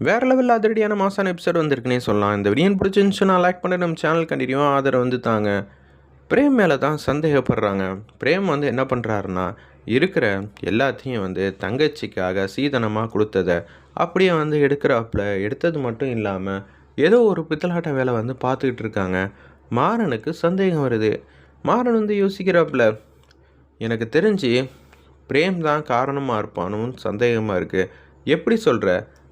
வேறு லெவலில் அதிரடியான மாசான எபிசோட் வந்திருக்குன்னே சொல்லலாம். இந்த வீடியோ பிடிச்சிருந்துச்சுன்னா லைக் பண்ணி நம்ம சேனல் கண்டினியூவாக ஆதரவு வந்து தாங்க. பிரேம் மேலே தான் சந்தேகப்படுறாங்க. பிரேம் வந்து என்ன பண்ணுறாருன்னா இருக்கிற எல்லாத்தையும் வந்து தங்கச்சிக்காக சீதனமாக கொடுத்ததை அப்படியே வந்து எடுக்கிறாப்புல. எடுத்தது மட்டும் இல்லாமல் ஏதோ ஒரு பித்தலாட்ட வேலை வந்து பார்த்துக்கிட்டு இருக்காங்க. மாறனுக்கு சந்தேகம் வருது. மாறன் வந்து யோசிக்கிறாப்புல எனக்கு தெரிஞ்சு பிரேம் தான் காரணமாக இருப்பானும் சந்தேகமாக இருக்குது எப்படி சொல்கிற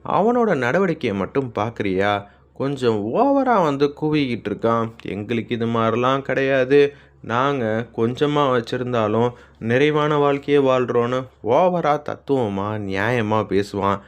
அவனோட நடவடிக்கையை மட்டும் பார்க்குறியா? கொஞ்சம் ஓவராக வந்து குவிக்கிட்டு இருக்கான். எங்களுக்கு இது மாதிரிலாம் கிடையாது. நாங்கள் கொஞ்சமாக வச்சுருந்தாலும் நிறைவான வாழ்க்கையே வாழ்கிறோன்னு ஓவராக தத்துவமாக நியாயமாக பேசுவான்.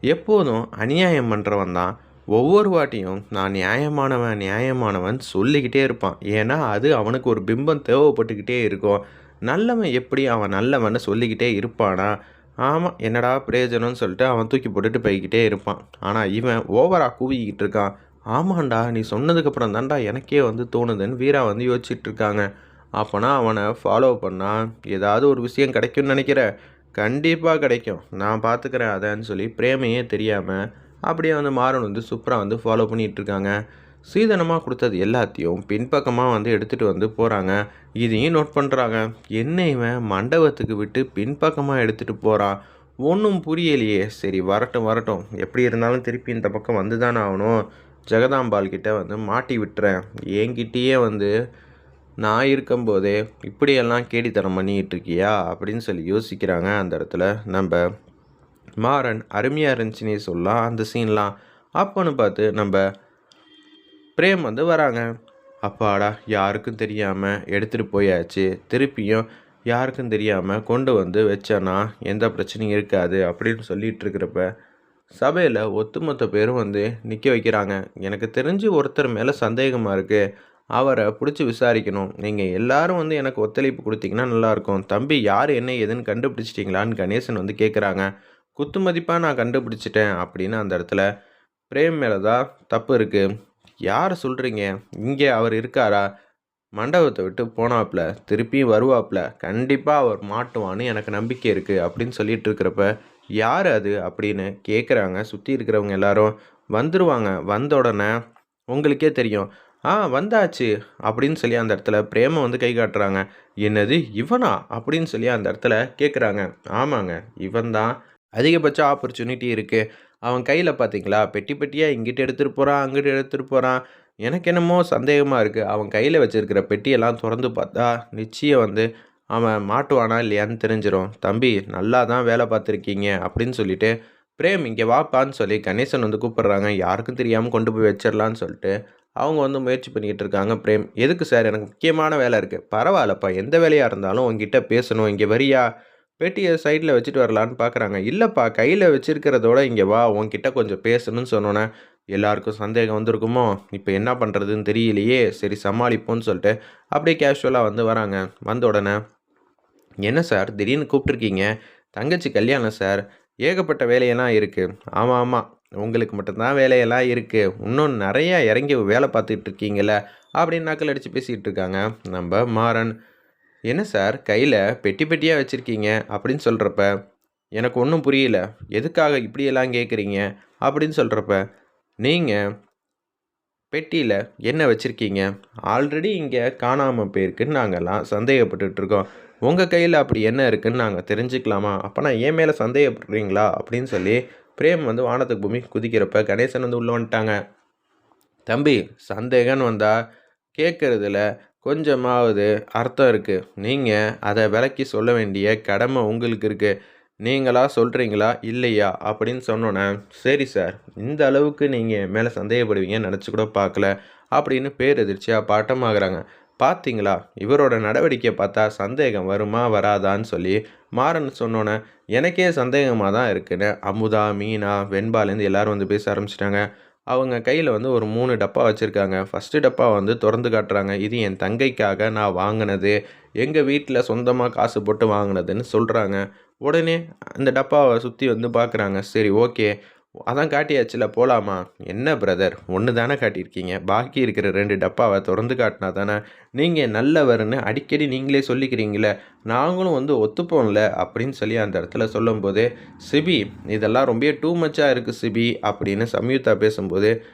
எப்போதும் அநியாயம் பண்ணுறவன் தான். ஒவ்வொரு வாட்டியும் நான் நியாயமானவன் நியாயமானவன் சொல்லிக்கிட்டே இருப்பான். ஏன்னா அது அவனுக்கு ஒரு பிம்பம் தேவைப்பட்டுக்கிட்டே இருக்கும். நல்லவன் எப்படி அவன் நல்லவன்னு சொல்லிக்கிட்டே இருப்பானா? ஆமாம் என்னடா பிரயோஜனம்னு சொல்லிட்டு அவன் தூக்கி போட்டுட்டு போய்கிட்டே இருப்பான். ஆனால் இவன் ஓவராக கூவிக்கிட்டு இருக்கான். ஆமாண்டா நீ சொன்னதுக்கப்புறம் தான்டா எனக்கே வந்து தோணுதுன்னு வீரா வந்து யோசிச்சுட்டு இருக்காங்க. அப்போனா அவனை ஃபாலோ பண்ணால் ஏதாவது ஒரு விஷயம் கிடைக்கும்னு நினைக்கிற? கண்டிப்பாக கிடைக்கும். நான் பார்த்துக்கிறேன் அதைன்னு சொல்லி பிரேமையே தெரியாமல் அப்படியே வந்து மாறன் வந்து சூப்பராக வந்து ஃபாலோ பண்ணிகிட்டு இருக்காங்க. சீதனமாக கொடுத்தது எல்லாத்தையும் பின்பக்கமாக வந்து எடுத்துகிட்டு வந்து போகிறாங்க இதையும் நோட் பண்ணுறாங்க என்ன இவன் மண்டபத்துக்கு விட்டு பின்பக்கமாக எடுத்துகிட்டு போகிறான் ஒன்றும் புரியலையே. சரி வரட்டும் வரட்டும். எப்படி இருந்தாலும் திருப்பி இந்த பக்கம் வந்து தானே ஆகணும். ஜெகதாம்பாள் கிட்டே வந்து மாட்டி விட்டுறேன். என்கிட்டயே வந்து நான் இருக்கும்போதே இப்படியெல்லாம் கேடித்தனம் பண்ணிக்கிட்டு இருக்கியா? அப்படின்னு சொல்லி யோசிக்கிறாங்க அந்த இடத்துல. நம்ம மாறன் அருமையாக இருந்துச்சுன்னே சொல்லலாம் அந்த சீன்லாம் அப்போன்னு பார்த்து நம்ம பிரேம் வந்து வராங்க. அப்பாடா யாருக்கும் தெரியாமல் எடுத்துகிட்டு போயாச்சு. திருப்பியும் யாருக்கும் தெரியாமல் கொண்டு வந்து வச்சேன்னா எந்த பிரச்சனையும் இருக்காது அப்படின்னு சொல்லிட்டு இருக்கிறப்ப சபையில் ஒட்டுமொத்த பேரும் வந்து நிற்க வைக்கிறாங்க. எனக்கு தெரிஞ்சு ஒருத்தர் மேலே சந்தேகமாக இருக்குது அவரை பிடிச்சி விசாரிக்கணும். நீங்கள் எல்லாரும் வந்து எனக்கு ஒத்துழைப்பு கொடுத்தீங்கன்னா நல்லாயிருக்கும். தம்பி யார் என்ன ஏதுன்னு கண்டுபிடிச்சிட்டிங்களான்னு கணேசன் வந்து கேட்குறாங்க குத்து மதிப்பாக நான் கண்டுபிடிச்சிட்டேன் அப்படின்னு அந்த இடத்துல பிரேம் மேலே தான் தப்பு இருக்குது யார் சொல்கிறீங்க இங்கே அவர் இருக்காரா? மண்டபத்தை விட்டு போனாப்புல திருப்பியும் வருவாப்புல கண்டிப்பாக அவர் மாட்டுவான்னு எனக்கு நம்பிக்கை இருக்குது அப்படின்னு சொல்லிட்டு இருக்கிறப்ப யார் அது அப்படின்னு கேட்குறாங்க சுற்றி இருக்கிறவங்க எல்லாரும். வந்துருவாங்க. வந்த உடனே உங்களுக்கே தெரியும். ஆ வந்தாச்சு. அப்படின்னு சொல்லி அந்த இடத்துல பிரேம வந்து கை காட்டுறாங்க. என்னது இவனா? அப்படின்னு சொல்லி அந்த இடத்துல கேட்குறாங்க ஆமாங்க இவன் தான் அதிகபட்ச ஆப்பர்ச்சுனிட்டி இருக்குது அவன் கையில் பார்த்தீங்களா? பெட்டி பெட்டியாக இங்கிட்டு எடுத்துகிட்டு போகிறான் அங்கிட்டு எடுத்துகிட்டு போகிறான் எனக்கு என்னமோ சந்தேகமாக இருக்குது அவன் கையில் வச்சுருக்கிற பெட்டியெல்லாம் திறந்து பார்த்தா நிச்சயம் வந்து அவன் மாட்டுவானா இல்லையான்னு தெரிஞ்சிடும் தம்பி நல்லா தான் வேலை பார்த்துருக்கீங்க அப்படின்னு சொல்லிட்டு பிரேம் இங்கே வாப்பான்னு சொல்லி கணேசன் வந்து கூப்பிட்றாங்க. யாருக்கும் தெரியாமல் கொண்டு போய் வச்சிடலான்னு சொல்லிட்டு அவங்க வந்து முயற்சி பண்ணிக்கிட்டு இருக்காங்க. பிரேம் எதுக்கு சார்? எனக்கு முக்கியமான வேலை இருக்குது பரவாயில்லப்பா. எந்த வேலையாக இருந்தாலும் உங்ககிட்ட பேசணும். இங்கே வரியா? பெட்டியை சைடில் வச்சுட்டு வரலான்னு பார்க்குறாங்க இல்லைப்பா கையில் வச்சுருக்கிறதோட இங்கே வா உன்கிட்ட கொஞ்சம் பேசணும்னு சொன்னோன்னே எல்லாருக்கும் சந்தேகம் வந்திருக்குமோ? இப்போ என்ன பண்ணுறதுன்னு தெரியலையே. சரி சமாளிப்போன்னு சொல்லிட்டு அப்படியே கேஷுவலாக வந்து வராங்க. வந்த உடனே என்ன சார்? திடீர்னு கூப்பிட்ருக்கீங்க தங்கச்சி கல்யாணம் சார். ஏகப்பட்ட வேலையெல்லாம் இருக்குது ஆமாம் ஆமாம் உங்களுக்கு மட்டும்தான் வேலையெல்லாம் இருக்குது இன்னும் நிறையா இறங்கி வேலை பார்த்துட்டு இருக்கீங்களே அப்படின்னு நக்கல் அடித்து பேசிகிட்டு இருக்காங்க. நம்ம மாறன். என்ன சார் கையில் பெட்டி பெட்டியாக வச்சுருக்கீங்க? அப்படின்னு சொல்கிறப்ப எனக்கு ஒன்றும் புரியல. எதுக்காக இப்படியெல்லாம் கேட்குறீங்க அப்படின்னு சொல்கிறப்ப நீங்கள் பெட்டியில் என்ன வச்சுருக்கீங்க? ஆல்ரெடி இங்கே காணாமல் போயிருக்குன்னு நாங்கள்லாம் சந்தேகப்பட்டுட்ருக்கோம். உங்கள் கையில் அப்படி என்ன இருக்குன்னு நாங்கள் தெரிஞ்சுக்கலாமா? அப்போனா என் மேலே சந்தேகப்படுறீங்களா? அப்படின்னு சொல்லி பிரேம் வந்து வானத்துக்கு பூமி குதிக்கிறப்ப கணேசன் வந்து உள்ளே வந்துட்டாங்க. தம்பி சந்தேகம்னு வந்தால் கேட்குறதுல கொஞ்சமாவது அர்த்தம் இருக்குது நீங்கள் அதை விளக்கி சொல்ல வேண்டிய கடமை உங்களுக்கு இருக்குது நீங்களா சொல்கிறீங்களா இல்லையா? அப்படின்னு சொன்னோன்னே சரி சார் இந்த அளவுக்கு நீங்கள் மேலே சந்தேகப்படுவீங்கன்னு நினச்சி கூட பார்க்கல அப்படின்னு பேரெதிர்ச்சியாக பாட்டமாகறாங்க. பார்த்தீங்களா இவரோட நடவடிக்கை பார்த்தா சந்தேகம் வருமா வராதான்னு சொல்லி மாறன் சொன்னோன்னே எனக்கே சந்தேகமாக தான் இருக்குன்னு. அமுதா மீனா வெண்பாலேருந்து எல்லோரும் வந்து பேச ஆரம்பிச்சிட்டாங்க. அவங்க கையில் வந்து ஒரு மூணு டப்பா வச்சுருக்காங்க. ஃபஸ்ட்டு டப்பா வந்து திறந்து காட்டுறாங்க. இது என் தங்கைக்காக நான் வாங்கினது. எங்கள் வீட்டில் சொந்தமாக காசு போட்டு வாங்கினதுன்னு சொல்கிறாங்க உடனே அந்த டப்பாவை சுற்றி வந்து பார்க்குறாங்க சரி ஓகே. அதான் காட்டியாச்சுல போகலாமா என்ன பிரதர் ஒன்று தானே காட்டியிருக்கீங்க. பாக்கி இருக்கிற ரெண்டு டப்பாவை திறந்து காட்டினா தானே நீங்கள் நல்லவர்னு அடிக்கடி நீங்களே சொல்லிக்கிறீங்களே. நாங்களும் வந்து ஒத்துப்போம்ல அப்படின்னு சொல்லி அந்த இடத்துல சொல்லும்போது சிபி இதெல்லாம் ரொம்ப டூ மச்சாக இருக்குது சிபி அப்படின்னு சம்யுக்தா பேசும்போது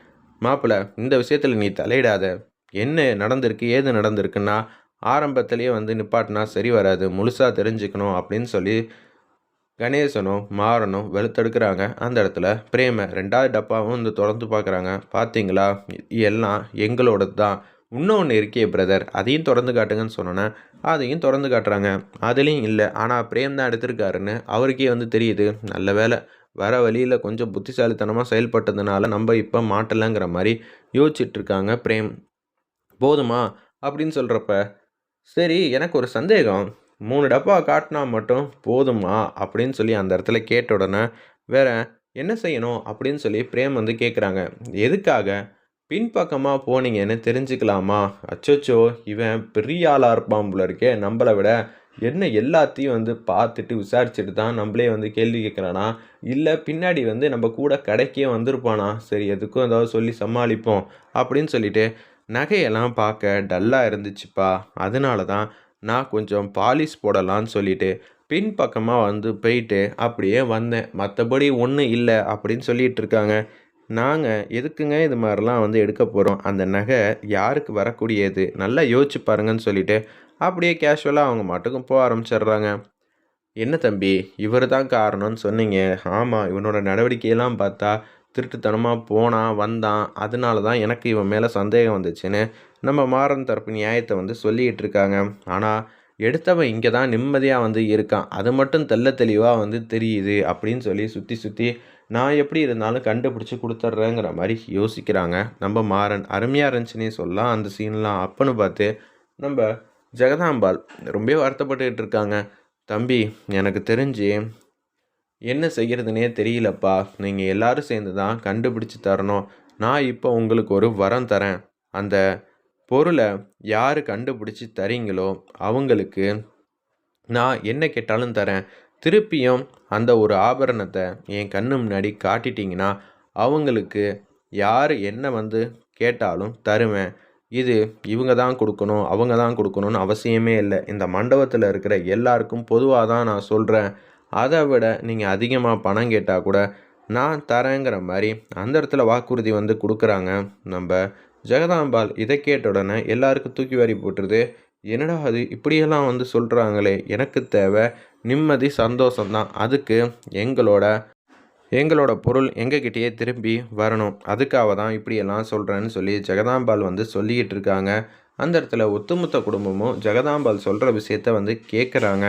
மாப்பிள்ள இந்த விஷயத்தில் நீ தலையிடாத. என்ன நடந்திருக்கு ஏது நடந்திருக்குன்னா ஆரம்பத்துலேயே வந்து நிப்பாட்டினா சரி வராது. முழுசாக தெரிஞ்சுக்கணும் அப்படின்னு சொல்லி கணேசனும் மாறனும் வெளுத்தெடுக்கிறாங்க. அந்த இடத்துல பிரேம ரெண்டாவது டப்பாவும் வந்து திறந்து பார்க்குறாங்க பார்த்தீங்களா எல்லாம் எங்களோடது தான் இன்னொன்று இருக்கே பிரதர் அதையும் திறந்து காட்டுங்கன்னு சொன்னோன்னே அதையும் திறந்து காட்டுறாங்க. அதுலேயும் இல்லை. ஆனால் பிரேம் தான் எடுத்திருக்காருன்னு அவருக்கே வந்து தெரியுது. நல்ல வேலை வர வழியில் கொஞ்சம் புத்திசாலித்தனமாக செயல்பட்டதுனால நம்ம இப்போ மாட்டலைங்கிற மாதிரி யோசிச்சுட்டு இருக்காங்க பிரேம். போதுமா? அப்படின்னு சொல்கிறப்ப சரி எனக்கு ஒரு சந்தேகம். மூணு டப்பா காட்டினா மட்டும் போதுமா? அப்படின்னு சொல்லி அந்த இடத்துல கேட்ட உடனே வேற என்ன செய்யணும்? அப்படின்னு சொல்லி பிரேம் வந்து கேட்குறாங்க எதுக்காக? பின்பக்கமாக போனீங்கன்னு தெரிஞ்சுக்கலாமா? அச்சோச்சோ இவன் பெரிய ஆளாக இருப்பான் போல இருக்கே. நம்மளை விட என்ன எல்லாத்தையும் வந்து பார்த்துட்டு விசாரிச்சுட்டு தான் நம்மளே வந்து கேள்வி கேட்குறானா இல்லை பின்னாடி வந்து நம்ம கூட கடைக்கே வந்திருப்பானா? சரி எதுக்கும் ஏதாவது சொல்லி சமாளிப்போம். அப்படின்னு சொல்லிட்டு நகையெல்லாம் பார்க்க டல்லாக இருந்துச்சுப்பா. அதனால தான் நான் கொஞ்சம் பாலிஷ் போடலான்னு சொல்லிட்டு பின்பக்கமாக வந்து போயிட்டு அப்படியே வந்தேன். மற்றபடி ஒன்றும் இல்லை அப்படின்னு சொல்லிட்டு இருக்காங்க. நாங்கள் எதுக்குங்க இது மாதிரிலாம் வந்து எடுக்க போகிறோம் அந்த நகை யாருக்கு வரக்கூடியது? நல்லா யோசிச்சு பாருங்கன்னு சொல்லிட்டு அப்படியே கேஷுவலாக அவங்க மாட்டுக்கும் போக ஆரம்பிச்சிடுறாங்க. என்ன தம்பி? இவர் தான் காரணம்னு சொன்னீங்க. ஆமாம் இவனோட நடவடிக்கையெல்லாம் பார்த்தா திருட்டுத்தனமாக போனான் வந்தான். அதனால தான் எனக்கு இவன் மேலே சந்தேகம் வந்துச்சுன்னு நம்ம மாறன் தரப்பு நியாயத்தை வந்து சொல்லிகிட்டு இருக்காங்க ஆனால் எடுத்தவன் இங்கே தான் நிம்மதியாக வந்து இருக்கான். அது மட்டும் தெல்ல தெளிவாக வந்து தெரியுது அப்படின்னு சொல்லி சுற்றி சுற்றி நான் எப்படி இருந்தாலும் கண்டுபிடிச்சி கொடுத்துட்றேங்கிற மாதிரி யோசிக்கிறாங்க நம்ம மாறன். அருமையாக இருந்துச்சுன்னே சொல்லலாம். அந்த சீன்லாம் அப்பன்னு பார்த்து நம்ம ஜெகதாம்பாள் ரொம்ப வருத்தப்பட்டுக்கிட்டு இருக்காங்க. தம்பி எனக்கு தெரிஞ்சு என்ன செய்கிறதுனே தெரியலப்பா. நீங்கள் எல்லாரும் சேர்ந்து தான் கண்டுபிடிச்சி தரணும். நான் இப்போ உங்களுக்கு ஒரு வரம் தரேன். அந்த பொருளை யார் கண்டுபிடிச்சி தரீங்களோ அவங்களுக்கு நான் என்ன கேட்டாலும் தரேன். திருப்பியும் அந்த ஒரு ஆபரணத்தை என் கண்ணு முன்னாடி காட்டிட்டீங்கன்னா அவங்களுக்கு யார் என்ன வந்து கேட்டாலும் தருவேன். இது இவங்க தான் கொடுக்கணும் அவங்க தான் கொடுக்கணும்னு அவசியமே இல்லை. இந்த மண்டபத்தில் இருக்கிற எல்லாருக்கும் பொதுவாக தான் நான் சொல்கிறேன் அதை விட நீங்கள் அதிகமாக பணம் கேட்டால் கூட நான் தரேங்கிற மாதிரி அந்த இடத்துல வாக்குறுதி வந்து கொடுக்குறாங்க. நம்ம ஜெகதாம்பால் இதை கேட்ட உடனே எல்லாருக்கும் தூக்கி வாரி போட்டுருது. என்னடா அது? இப்படியெல்லாம் வந்து சொல்கிறாங்களே எனக்கு தேவை நிம்மதி சந்தோஷம்தான். அதுக்கு எங்களோட எங்களோட பொருள் எங்ககிட்டயே திரும்பி வரணும். அதுக்காக தான் இப்படியெல்லாம் சொல்கிறேன்னு சொல்லி ஜெகதாம்பால் வந்து சொல்லிக்கிட்டு இருக்காங்க. அந்த இடத்துல ஒத்துமொத்த குடும்பமும் ஜெகதாம்பால் சொல்கிற விஷயத்த வந்து கேட்குறாங்க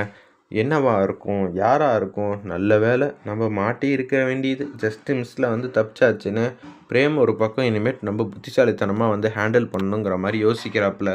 என்னவா இருக்கும் யாராக இருக்கும்? நல்ல வேலை நம்ம மாட்டி இருக்க வேண்டியது. ஜஸ்ட் மிஸ்ஸில் வந்து தப்பிச்சாச்சுன்னு பிரேம் ஒரு பக்கம் இனிமேட் நம்ம புத்திசாலித்தனமாக வந்து ஹேண்டில் பண்ணணுங்கிற மாதிரி யோசிக்கிறாப்புல.